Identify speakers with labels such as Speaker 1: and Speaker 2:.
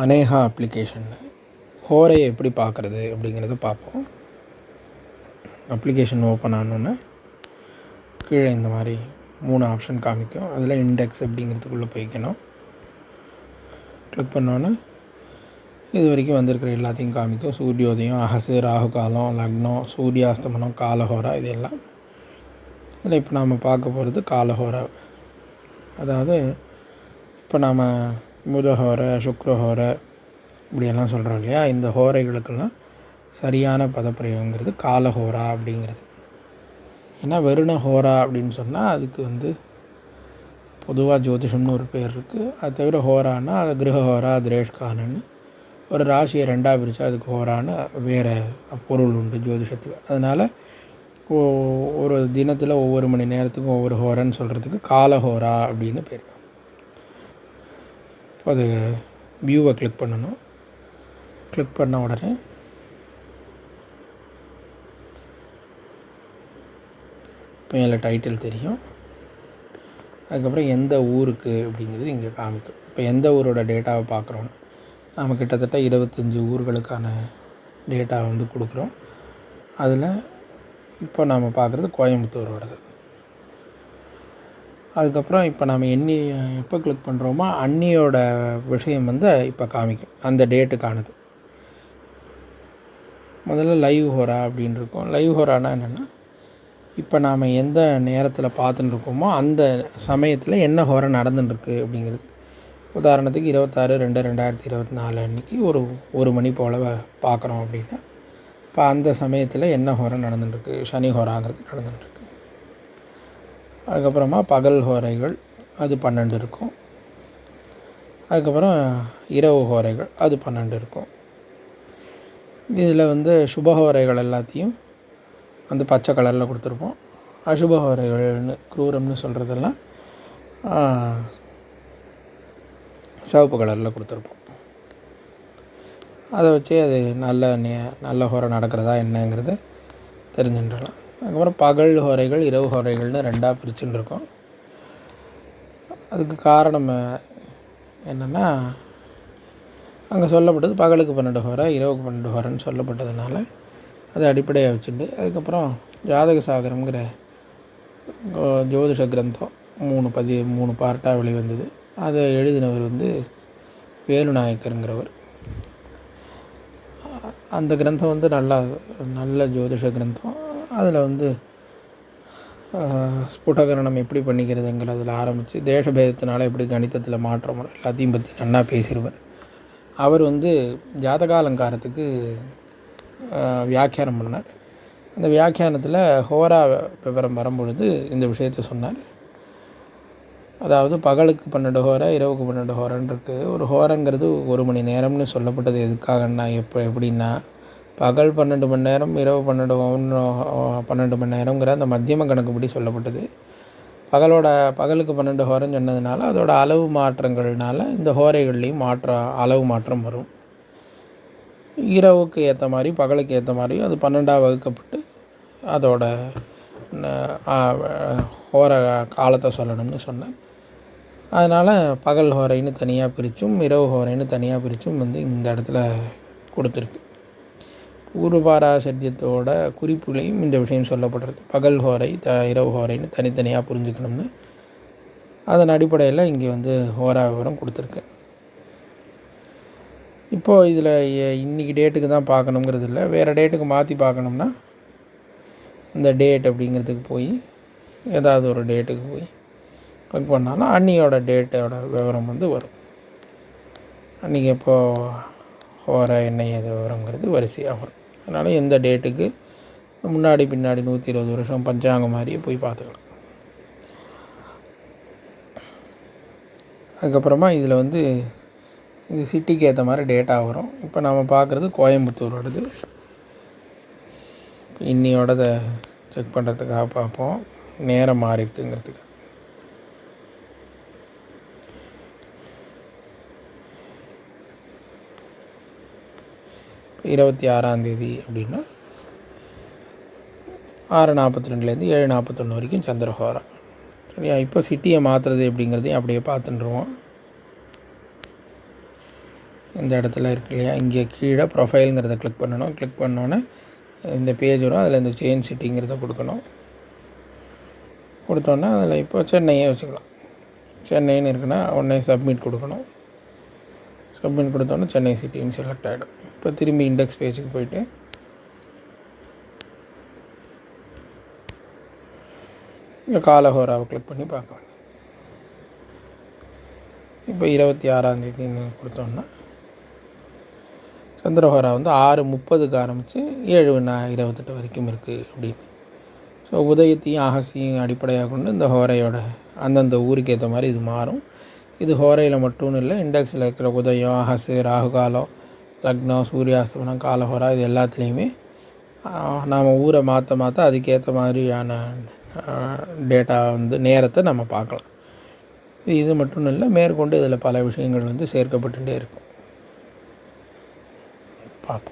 Speaker 1: அனேகா அப்ளிகேஷனில் ஹோரையை எப்படி பார்க்குறது அப்படிங்கிறத பார்ப்போம். அப்ளிகேஷன் ஓப்பன் ஆனோன்னே கீழே இந்த மாதிரி மூணு ஆப்ஷன் காமிக்கும். அதில் இண்டெக்ஸ் அப்படிங்கிறதுக்குள்ளே போய்க்கணும். கிளிக் பண்ணோன்னே இது வரைக்கும் வந்திருக்கிற எல்லாத்தையும் காமிக்கும். சூரியோதயம் அகசு ராகு காலம் லக்னம் சூரியாஸ்தமனம் காலஹோரா இது எல்லாம் இதில் இப்போ நாம் பார்க்க போகிறது காலஹோரா. அதாவது இப்போ நாம் புதஹோரை சுக்ரஹோரை இப்படியெல்லாம் சொல்கிறோம் இல்லையா? இந்த ஹோரைகளுக்கெல்லாம் சரியான பதப்பிரயோகங்கிறது காலஹோரா அப்படிங்கிறது. ஏன்னா வெறுண ஹோரா அப்படின்னு சொன்னால் அதுக்கு வந்து பொதுவாக ஜோதிஷம்னு ஒரு பேர் இருக்குது அது தவிர ஹோரானா அது கிரகஹோரா திரேஷ்கானன்னு ஒரு ராசியை ரெண்டாக பிரித்தா அதுக்கு ஹோரான்னு வேறு பொருள் உண்டு ஜோதிஷத்தில். அதனால் ஒரு தினத்தில் ஒவ்வொரு மணி நேரத்துக்கும் ஒவ்வொரு ஹோரன்னு சொல்கிறதுக்கு காலஹோரா அப்படின்னு பேர். அது வியூவை கிளிக் பண்ணணும். கிளிக் பண்ண உடனே மேலே டைட்டில் தெரியும். அதுக்கப்புறம் எந்த ஊருக்கு அப்படிங்கிறது இங்கே காமிக்கும். இப்போ எந்த ஊரோட டேட்டாவை பார்க்குறோம் நம்ம கிட்டத்தட்ட இருபத்தஞ்சி ஊர்களுக்கான டேட்டா வந்து கொடுக்குறோம். அதில் இப்போ நாம் பார்க்குறது கோயம்புத்தூர் வருது அதுக்கப்புறம் இப்போ நம்ம எண்ணி எப்போ கிளிக் பண்ணுறோமோ அன்னியோட விஷயம் வந்து இப்போ காமிக்கும். அந்த டேட்டுக்கானது முதல்ல லைவ் ஹோரா அப்படின்னு இருக்கும். லைவ் ஹோரானா என்னென்னா இப்போ நாம் எந்த நேரத்தில் பார்த்துட்டு இருக்கோமோ அந்த சமயத்தில் என்ன ஹோரா நடந்துட்டுருக்கு அப்படிங்கிறது. உதாரணத்துக்கு இருபத்தாறு ரெண்டு ரெண்டாயிரத்தி இருபத்தி நாலு அன்றைக்கி ஒரு ஒரு மணி போல் பார்க்குறோம் அப்படின்னா இப்போ அந்த சமயத்தில் என்ன ஹோரா நடந்துட்டுருக்கு சனி ஹோராங்கிறது நடந்துட்டுருக்கு அதுக்கப்புறமா பகல் ஹோரைகள் அது பன்னெண்டு இருக்கும். அதுக்கப்புறம் இரவு ஹோரைகள் அது பன்னெண்டு இருக்கும். இதில் வந்து சுபஹோரைகள் எல்லாத்தையும் வந்து பச்சை கலரில் கொடுத்துருப்போம். அசுபஹோரைகள்னு க்ரூரம்னு சொல்கிறதெல்லாம் சிவப்பு கலரில் கொடுத்துருப்போம். அதை வச்சு அது நல்ல நே நல்ல ஹோரை நடக்கிறதா என்னங்கிறத தெரிஞ்சுட்டுலாம் அதுக்கப்புறம் பகல் ஹோரைகள் இரவு ஹோரைகள்னு ரெண்டாக பிரிச்சுன்னு இருக்கோம். அதுக்கு காரணம் என்னென்னா அங்கே சொல்லப்பட்டது பகலுக்கு பன்னெண்டு ஹோரை இரவுக்கு பன்னெண்டு ஹோரைன்னு சொல்லப்பட்டதுனால அதை அடிப்படையாக வச்சுட்டு அதுக்கப்புறம் ஜாதக சாகரம்ங்கிற ஜோதிஷ கிரந்தம் மூணு பதி மூணு பார்ட்டாக வெளிவந்தது. அதை எழுதினவர் வந்து வேலுநாயக்கருங்கிறவர். அந்த கிரந்தம் வந்து நல்லா நல்ல ஜோதிஷ கிரந்தம். அதில் வந்து ஸ்புடகரணம் எப்படி பண்ணிக்கிறதுங்கிறதுல ஆரம்பித்து தேசபேதத்தினால எப்படி கணிதத்தில் மாற்றம் எல்லாத்தையும் பற்றி நன்னா பேசிடுவார் அவர் வந்து ஜாதகாலங்காரத்துக்கு வியாக்கியானம் பண்ணார். அந்த வியாக்கியானத்தில் ஹோரா விவரம் வரும்பொழுது இந்த விஷயத்த சொன்னார். அதாவது பகலுக்கு பன்னெண்டு ஹோரா இரவுக்கு பன்னெண்டு ஹோரன்னு இருக்குது ஒரு ஹோரங்கிறது ஒரு மணி நேரம்னு சொல்லப்பட்டது எதுக்காகன்னா எப்போ எப்படின்னா பகல் பன்னெண்டு மணி நேரம் இரவு பன்னெண்டு பன்னெண்டு மணி நேரங்கிற அந்த மத்தியம கணக்குப்படி சொல்லப்பட்டது. பகலோட பகலுக்கு பன்னெண்டு ஹோரன்னு சொன்னதுனால அதோட அளவு மாற்றங்கள்னால இந்த ஹோரைகள்லேயும் மாற்றம் அளவு மாற்றம் வரும். இரவுக்கு ஏற்ற மாதிரி பகலுக்கு ஏற்ற மாதிரி அது பன்னெண்டாக வகுக்கப்பட்டு அதோட ஹோர காலத்தை சொல்லணும்னு சொன்னேன். அதனால் பகல் ஹோரைன்னு தனியாக பிரித்தும் இரவு ஹோரைன்னு தனியாக பிரித்தும் வந்து இந்த இடத்துல கொடுத்துருக்கு. பூர்வபாராசத்தியத்தோட குறிப்புகளையும் இந்த விஷயம் சொல்லப்படுறது பகல் ஹோரை த இரவு ஹோரைன்னு தனித்தனியாக புரிஞ்சுக்கணும்னு. அதன் அடிப்படையில் இங்கே வந்து ஹோரா விவரம் கொடுத்துருக்கு. இப்போது இதில் இன்றைக்கி டேட்டுக்கு தான் பார்க்கணுங்கிறது இல்லை. வேறு டேட்டுக்கு மாற்றி பார்க்கணும்னா இந்த டேட் அப்படிங்கிறதுக்கு போய் ஏதாவது ஒரு டேட்டுக்கு போய் கிளிக் பண்ணாலும் அன்னியோட டேட்டோட விவரம் வந்து வரும். அன்றைக்கி எப்போது ஹோர என்ன எது விவரங்கிறது வரிசையாக வரும். அதனால் எந்த டேட்டுக்கு முன்னாடி பின்னாடி நூற்றி இருபது வருஷம் பஞ்சாங்கம் மாதிரியே போய் பார்த்துக்கலாம். அதுக்கப்புறமா இதில் வந்து இது சிட்டிக்கு ஏற்ற மாதிரி டேட்டா வரும். இப்போ நம்ம பார்க்குறது கோயம்புத்தூரோடது இன்னியோடதை செக் பண்ணுறதுக்காக பார்ப்போம். நேரம் மாறி இருக்குங்கிறதுக்கு இருபத்தி ஆறாந்தேதி அப்படின்னா ஆறு நாற்பத்தி ரெண்டுலேருந்து ஏழு நாற்பத்தொன்று வரைக்கும் சந்திரஹோரா சரியா? இப்போ சிட்டியை மாற்றுறது எப்படிங்கிறதையும் அப்படியே பார்த்துட்டுருவோம். இந்த இடத்துல இருக்கு இல்லையா? இங்கே கீழே ப்ரொஃபைலுங்கிறத கிளிக் பண்ணணும். கிளிக் பண்ணோன்னே இந்த பேஜ் வரும். அதில் இந்த செயின் சிட்டிங்கிறத கொடுக்கணும். கொடுத்தோன்னே அதில் இப்போ சென்னையே வச்சுக்கலாம். சென்னைன்னு இருக்குன்னா உடனே சப்மிட் கொடுக்கணும். சப்மிட் கொடுத்தோன்னே சென்னை சிட்டின்னு செலக்ட் ஆகிடும் இப்போ திரும்பி இண்டெக்ஸ் பேஜுக்கு போயிட்டு. இங்கே காலஹோராவை கிளிக் பண்ணி பார்க்க வேண்டியது. இப்போ இருபத்தி ஆறாந்தேதின்னு கொடுத்தோன்னா சந்திரஹோரா வந்து ஆறு முப்பதுக்கு ஆரம்பித்து ஏழு நான் இருபத்தெட்டு வரைக்கும் இருக்குது அப்படின்னு. ஸோ உதயத்தையும் அகசியும் அடிப்படையாக கொண்டு இந்த ஹோரையோட அந்தந்த ஊருக்கு ஏற்ற மாதிரி இது மாறும். இது ஹோரையில் மட்டும்னு இல்லை இண்டெக்ஸில் இருக்கிற உதயம் அகசு ராகுகாலம் லக்னம் சூரியாஸ்தமனம் காலஹோரா இது எல்லாத்துலேயுமே நாம் ஊரை மாற்ற மாற்ற அதுக்கேற்ற மாதிரியான டேட்டா வந்து நேரத்தை நம்ம பார்க்கலாம். இது மட்டும் இல்லை மேற்கொண்டு இதில் பல விஷயங்கள் வந்து சேர்க்கப்பட்டுகிட்டே இருக்கும். பார்ப்போம்.